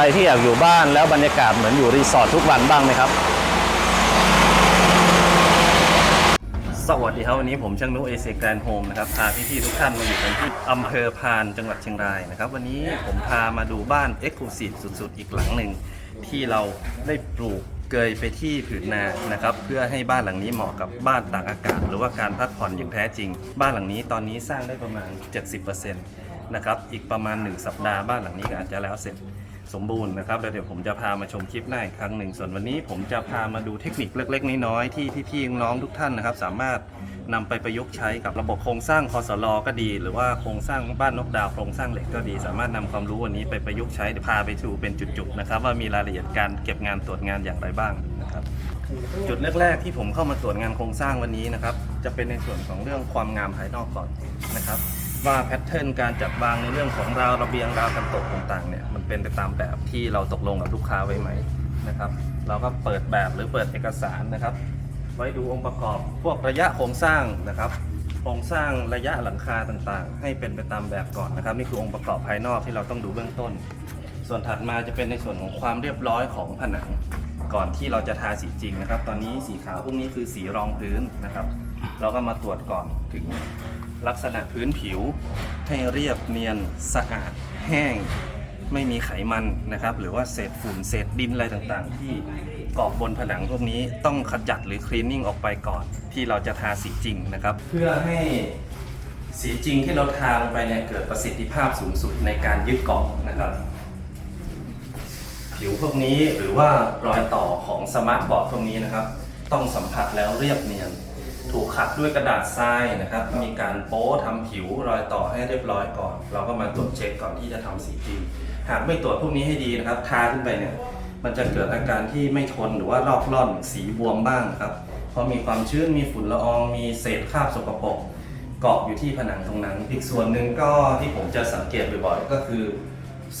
รที่อยากอยู่บ้านแล้วบรรยากาศเหมือนอยู่รีสอร์ททุกวันบ้างไหมครับ สวัสดีครับวันนี้ผมช่างนุเอเซแกรนโฮมนะครับพาพี่ๆทุกท่านมาอยู่กันที่อำเภอพานจังหวัดเชียงรายนะครับ วันนี้ผมพามาดูบ้านเอ็กซ์คลูซีฟสุดๆ อีกหลังหนึ่งที่เราได้ปลูกเกยไปที่ผืนนานะครับ เพื่อให้บ้านหลังนี้เหมาะกับบ้านตากอากาศ หรือว่าการพักผ่อนอย่างแท้จริง บ้านหลังนี้ตอนนี้สร้างได้ประมาณ 70%นะครับ อีกประมาณ 1 สัปดาห์บ้านหลังนี้ก็อาจจะแล้วเสร็จ สมบูรณ์นะครับแล้วเดี๋ยวผมจะพามาชมคลิปหน้าอีกครั้งหนึ่งส่วนวันนี้ผมจะพามาดูเทคนิคเล็กๆน้อยๆที่พี่ๆน้องทุกท่านนะครับ สามารถนำไปประยุกต์ใช้กับระบบโครงสร้างคอสลก็ดี หรือว่าโครงสร้างบ้านนกดาวโครงสร้างเหล็กก็ดี สามารถนำความรู้วันนี้ไปประยุกต์ใช้เดี๋ยวพาไปดูเป็นจุดๆนะครับ ว่ามีรายละเอียดการเก็บงานตรวจงานอย่างไรบ้างนะครับจุดแรกๆที่ผมเข้ามาตรวจงานโครงสร้างวันนี้นะครับ จะเป็นในส่วนของเรื่องความงามภายนอกก่อนนะครับ ว่าแพทเทิร์นการจัดวางในเรื่องของราวระเบียงราวกันตกต่างๆเนี่ยมันเป็นไปตามแบบที่เราตกลงกับลูกค้าไว้ไหมนะครับเราก็เปิดแบบหรือเปิดเอกสารนะครับ ไว้ดูองค์ประกอบพวกระยะโครงสร้างนะครับโครงสร้างระยะหลังคาต่างๆ ให้เป็นไปตามแบบก่อนนะครับ นี่คือองค์ประกอบภายนอกที่เราต้องดูเบื้องต้น ส่วนถัดมาจะเป็นในส่วนของความเรียบร้อยของผนังก่อนที่เราจะทาสีจริงนะครับ ตอนนี้สีขาวพวกนี้คือสีรองพื้นนะครับ เราก็มาตรวจก่อนถึง ลักษณะพื้นผิว ให้เรียบเนียนสะอาดแห้ง ไม่มีไขมันนะครับ หรือว่าเศษฝุ่นเศษดินอะไรต่างๆ ที่เกาะบนผนังพวกนี้ต้องขจัดหรือคลีนนิ่งออกไปก่อน ที่เราจะทาสีจริงนะครับ เพื่อให้สีจริงที่เราทาลงไปเนี่ยเกิดประสิทธิภาพสูงสุดในการยึดเกาะนะครับผิวพวกนี้หรือว่ารอยต่อของสมาร์ทบอร์ดพวกนี้นะครับ ต้องสัมผัสแล้วเรียบเนียน ถูกขัดด้วยกระดาษทรายนะครับ มีการโป๊ทำผิวรอยต่อให้เรียบร้อยก่อน เราก็มาตรวจเช็คก่อนที่จะทำสีจริงหากไม่ตรวจพวกนี้ให้ดีนะครับทาขึ้นไปเนี่ยมันจะเกิดอาการที่ไม่ทนหรือว่าลอกล่อนสีบวมบ้างครับ เพราะมีความชื้นมีฝุ่นละอองมีเศษคราบสกปรกเกาะอยู่ที่ผนังตรงนั้น อีกส่วนหนึ่งก็ที่ผมจะสังเกตบ่อยๆ ก็คือ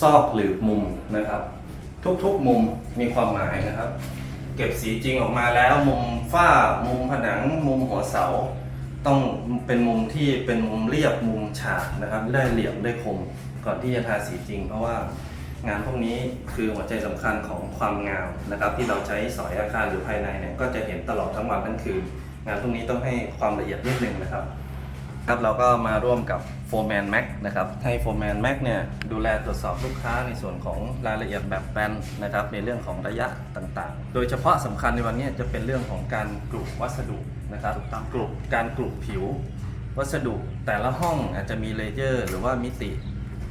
ซอกหรือมุมนะครับ ทุกๆมุมมีความหมายนะครับ เก็บสีจริงออกมาแล้วมุมฝ้ามุมผนังมุมหัวเสา ต้องเป็นมุมที่เป็นมุมเรียบมุมฉากนะครับได้เหลี่ยมได้คมก่อนที่จะทาสีจริง เพราะว่างานพวกนี้คือหัวใจสำคัญของความงามนะครับ ที่เราใช้สอยอาคารหรือภายในเนี่ยก็จะเห็นตลอดทั้งวันทั้งคืนงานพวกนี้ต้องให้ความละเอียดนิดนึงนะครับ ครับเราก็มาร่วมกับ f o r m a n Mac นะครับให้ f o r m a n Mac เนี่ยดูแลตรวจสอบลูกค้าในส่วนของรายละเอียดแบบแปลนนะครับในเรื่องของระยะต่างๆ โดยเฉพาะสำคัญในวันนี้จะเป็นเรื่องของการกลุ่มวัสดุนะครับกลุ่มการกลุ่มผิว วัสดุแต่ละห้องอาจจะมีเลเยอร์ หรือว่ามิติ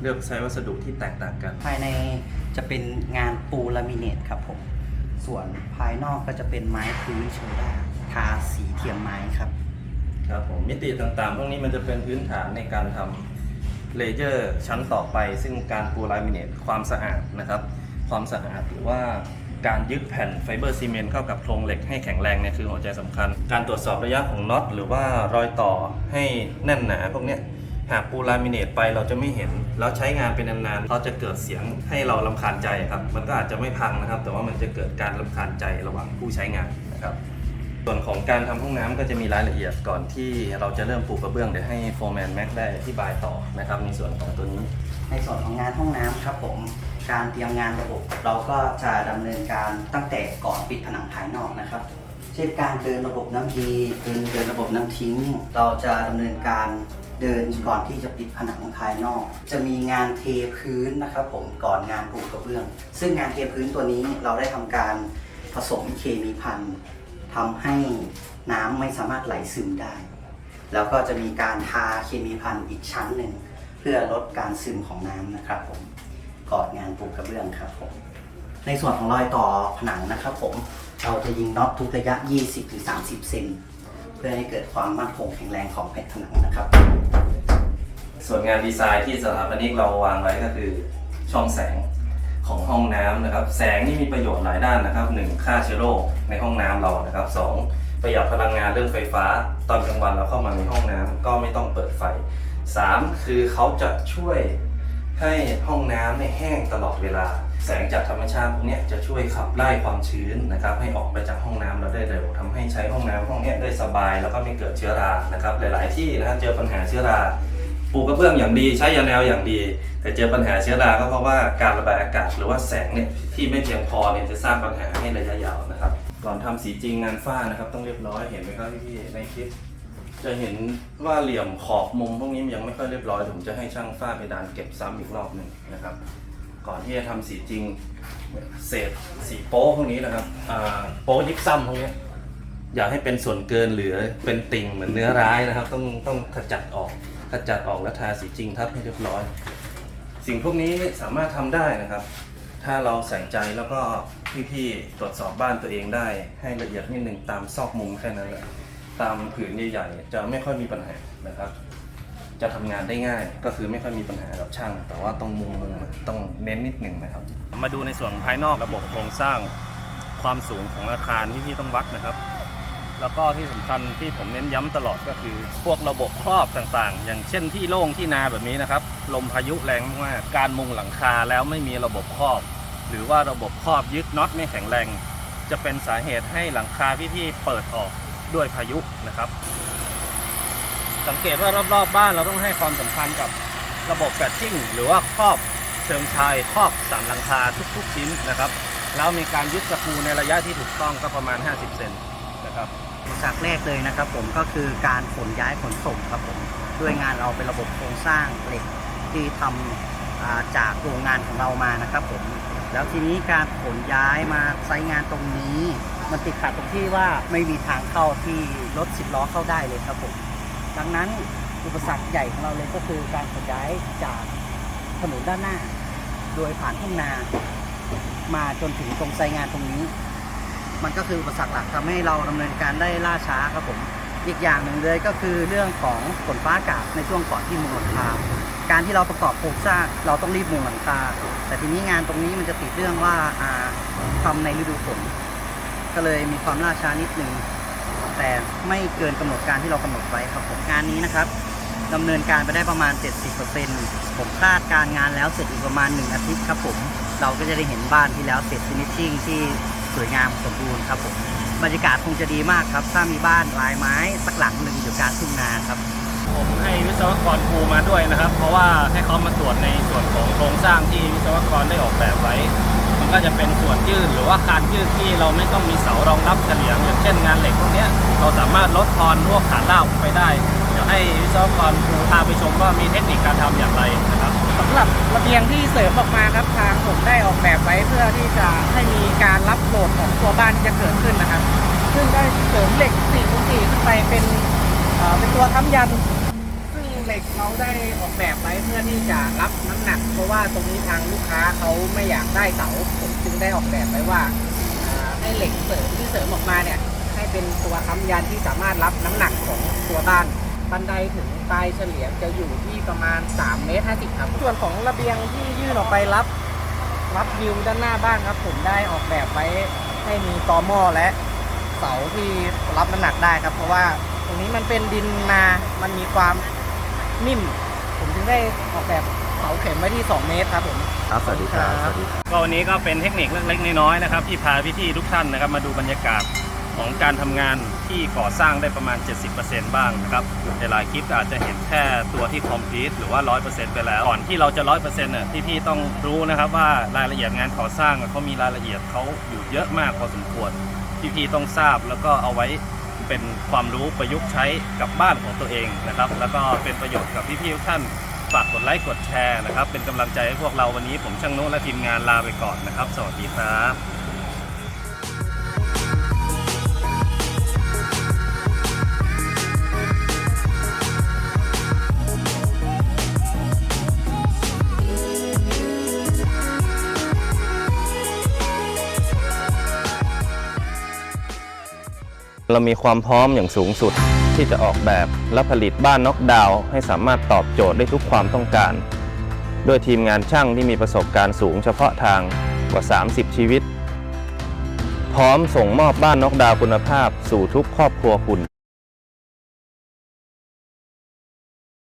เลือกใช้วัสดุที่แตกต่างกัน ภายในจะเป็นงานปูลามิเนตครับผมส่วนภายนอกก็จะเป็นไม้พื้นโชด้าทาสีเทียมไม้ครับ ครับผมมิติต่างๆ พวกนี้มันจะเป็นพื้นฐานในการทำเลเยอร์ชั้นต่อไป ซึ่งการปูลามิเนตความสะอาดนะครับ ความสะอาดหรือว่าการยึดแผ่นไฟเบอร์ซีเมนต์เข้ากับโครงเหล็กให้แข็งแรงเนี่ยคือหัวใจสำคัญ การตรวจสอบระยะของน็อตหรือว่ารอยต่อให้แน่นหนาพวกนี้หากปูลามิเนตไปเราจะไม่เห็น แล้วใช้งานเป็นนานๆเขาจะเกิดเสียงให้เราลำคาญใจครับ มันก็อาจจะไม่พังนะครับ แต่ว่ามันจะเกิดการลำคาญใจระหว่างผู้ใช้งานนะครับ ส่วนของการทำห้องน้ำก็จะมีรายละเอียดก่อนที่เราจะเริ่มปูกระเบื้องเดี๋ยวให้โฟร์แมนแม็กได้อธิบายต่อนะครับในส่วนของตัวนี้ ในส่วนของงานห้องน้ำครับผมการเตรียมงานระบบ เราก็จะดำเนินการตั้งแต่ก่อนปิดผนังภายนอกนะครับ เช่นการเดินระบบน้ำดีเดินเดินระบบน้ำทิ้ง เราจะดำเนินการเดินก่อนที่จะปิดผนังภายนอก จะมีงานเทพื้นนะครับ ผมก่อนงานปูกระเบื้อง ซึ่งงานเทพื้นตัวนี้เราได้ทำการผสมเคมีพัน ทำให้น้ำไม่สามารถไหลซึมได้ แล้วก็จะมีการทาเคมีพันอีกชั้นหนึ่ง เพื่อลดการซึมของน้ำนะครับผมกอนงานปูกระเบื้องครับผมในส่วนของรอยต่อผนังนะครับผมเราจะยิงน็อตทุกระยะ 20-30 เซนเพื่อให้เกิดความมั่นคงแข็งแรงของแผ่นผนังนะครับ ส่วนงานดีไซน์ที่สถาปนิกเราวางไว้ก็คือช่องแสง ของห้องน้ำนะครับ แสงนี่มีประโยชน์หลายด้านนะครับหนึ่งฆ่าเชื้อโรคในห้องน้ำเรานะครับสองประหยัดพลังงานเรื่องไฟฟ้า ตอนกลางวันเราเข้ามาในห้องน้ำก็ไม่ต้องเปิดไฟสามคือเขาจะช่วยให้ห้องน้ำเนี่ยแห้งตลอดเวลา แสงจากธรรมชาติพวกเนี้ยจะช่วยขับไล่ความชื้นนะครับ ให้ออกไปจากห้องน้ำเราได้เร็วทำให้ใช้ห้องน้ำห้องเนี้ยได้สบายแล้วก็ไม่เกิดเชื้อรานะครับ หลาย ๆ ที่นะครับเจอปัญหาเชื้อรา ปูกระเบื้องอย่างดีใช้ยาแนวอย่างดี แต่เจอปัญหาเชื้อราก็เพราะว่าการระบายอากาศหรือว่าแสงเนี่ยที่ไม่เพียงพอเนี่ยจะสร้างปัญหาให้ระยะยาวนะครับ ก่อนทำสีจริงงานฝ้านะครับ ต้องเรียบร้อยเห็นไหมครับพี่ๆในคลิปจะเห็นว่าเหลี่ยมขอบมุมพวกนี้ยังไม่ค่อยเรียบร้อยผมจะให้ช่างฝ้าเพดานเก็บซ้ำอีกรอบหนึ่งนะครับ ก่อนที่จะทำสีจริงเศษสีโป๊พวกนี้นะครับโป๊ยิบซ้ำพวกนี้อย่าให้เป็นส่วนเกินหรือเป็นติ่งเหมือนเนื้อร้ายนะครับ ต้องต้องขจัดออก ขจัดออกแล้วทาสีจริงทับให้เรียบร้อย สิ่งพวกนี้สามารถทำได้นะครับ ถ้าเราใส่ใจแล้วก็พี่ๆตรวจสอบบ้านตัวเองได้ให้ละเอียดนิดหนึ่งตามซอกมุมแค่นั้นแหละตามผืนใหญ่ๆจะไม่ค่อยมีปัญหานะครับ จะทำงานได้ง่ายก็คือไม่ค่อยมีปัญหากับช่าง แต่ว่าต้องมุมมุมต้องเน้นนิดหนึ่งนะครับ มาดูในส่วนภายนอกระบบโครงสร้างความสูงของอาคารที่พี่ต้องวัดนะครับ แล้วก็ที่สำคัญที่ผมเน้นย้ำตลอดก็คือ พวกระบบครอบต่างๆ อย่างเช่นที่โล่งที่นาแบบนี้นะครับ ลมพายุแรงมากการมุงหลังคาแล้วไม่มีระบบครอบ หรือว่าระบบครอบยึดน็อตไม่แข็งแรง จะเป็นสาเหตุให้หลังคาพี่ๆเปิดออกด้วยพายุนะครับ สังเกตว่ารอบๆบ้านเราต้องให้ความสำคัญกับระบบแฟลชชิ่งหรือว่าครอบเชิงชายครอบสามหลังคาทุกๆชิ้นนะครับ แล้วมีการยึดสกูในระยะที่ถูกต้องก็ประมาณ 50 เซนนะครับ จากแรกเลยนะครับผมก็คือการขนย้ายขนส่งครับผมด้วยงานเราเป็นระบบโครงสร้างเหล็กที่ทำอ่าจากโรงงานของเรามานะครับผมแล้วทีนี้การขนย้ายมาไซต์งานตรงนี้ มันติดขัดตรงที่ว่าไม่มีทางเข้าที่รถสิบล้อเข้าได้เลยครับผมดังนั้นอุปสรรคใหญ่ของเราเลยก็คือการขนย้ายจากถนนด้านหน้า โดยผ่านทุ่งนา มาจนถึงตรงไซต์งานตรงนี้ มันก็คืออุปสรรคหลักทำให้เราดำเนินการได้ล่าช้าครับผมอีกอย่างหนึ่งเลยก็คือเรื่องของฝนฟ้าอากาศในช่วงก่อนที่มุงหลังคาการที่เราประกอบโครงสร้างเราต้องรีบมุงหลังคาแต่ทีนี้งานตรงนี้มันจะติดเรื่องว่าอาทำในฤดูฝนก็เลยมีความล่าช้านิดนึงแต่ไม่เกินกำหนดการที่เรากำหนดไว้ครับผมงานนี้นะครับดำเนินการไปได้ประมาณ 70%ผมคาดการงานแล้วเสร็จอีกประมาณ 1 อาทิตย์ครับผม เราก็จะได้เห็นบ้านที่แล้วเสร็จฟินิชชิ่งที่ สวยงามสมบูรณ์ครับผมบรรยากาศคงจะดีมากครับ ถ้ามีบ้านลายไม้สักหลังหนึ่งอยู่กลารทุ่งนาครับผมให้วิศวกรครูมาด้วยนะครับ เพราะว่าให้เขามาตรวจในส่วนของโครงสร้างที่วิศวกรได้ออกแบบไว้ มันก็จะเป็นส่วนยืดหรือว่าการยืดที่เราไม่ต้องมีเสารองรับเฉลียงอย่างเช่นงานเหล็กพวกนี้เราสามารถลดทอนพวกฐานรากออกไปได้ ให้วิศวกรครูพาไปชมว่ามีเทคนิคการทำอย่างไรนะครับ สำหรับระเบียงที่เสริมออกมาครับทางผมได้ออกแบบไว้เพื่อที่จะให้มีการรับโหลดของตัวบ้านที่จะเกิดขึ้นนะครับ ซึ่งได้เสริมเหล็ก4คูณ4ขึ้นไปเป็นเอ่อเป็นตัวค้ำยัน ซึ่งเหล็กเราได้ออกแบบไว้เพื่อที่จะรับน้ำหนัก เพราะว่าตรงนี้ทางลูกค้าเขาไม่อยากได้เสาผมจึงได้ออกแบบไว้ว่าอ่าให้เหล็กเสริมที่เสริมออกมาเนี่ยให้เป็นตัวค้ำยันที่สามารถรับน้ำหนักของตัวบ้าน บันไดถึงปลายเฉลียงจะอยู่ที่ประมาณ 3 เมตร 50 ครับ ส่วนของระเบียงที่ยื่นออกไปรับ รับวิวด้านหน้าบ้านครับ ผมได้ออกแบบไว้ให้มีตอหม้อและเสาที่รับน้ำหนักได้ครับ เพราะว่าตรงนี้มันเป็นดินนา มันมีความนิ่ม ผมจึงได้ออกแบบเสาเข็มไว้ที่ 2 เมตรครับผมครับสวัสดีครับสวัสดีก็วันนี้ก็เป็นเทคนิคเล็กๆน้อยๆนะครับที่พาพี่ๆทุกท่านนะครับมาดูบรรยากาศ ของการทำงานที่ก่อสร้างได้ประมาณ 70%บ้างนะครับในหลายคลิปอาจจะเห็นแค่ตัวที่ complete หรือว่า 100%ไปแล้ว ก่อนที่เราจะ 100%เนี่ยพี่ๆต้องรู้นะครับว่ารายละเอียดงานก่อสร้างเขามีรายละเอียดเขาอยู่เยอะมากพอสมควรพี่ๆต้องทราบแล้วก็เอาไว้เป็นความรู้ประยุกต์ใช้กับบ้านของตัวเองนะครับ แล้วก็เป็นประโยชน์กับพี่ๆทุกท่านฝากกดไลค์กดแชร์นะครับ เป็นกำลังใจให้พวกเราวันนี้ผมช่างโน้และทีมงานลาไปก่อนนะครับ สวัสดีครับ เรามีความพร้อมอย่างสูงสุดที่จะออกแบบและผลิตบ้านน็อกดาวน์ให้สามารถตอบโจทย์ได้ทุกความต้องการด้วยทีมงานช่างที่มีประสบการณ์สูงเฉพาะทางกว่า 30 ชีวิต พร้อมส่งมอบบ้านน็อกดาวน์คุณภาพสู่ทุกครอบครัวคุณ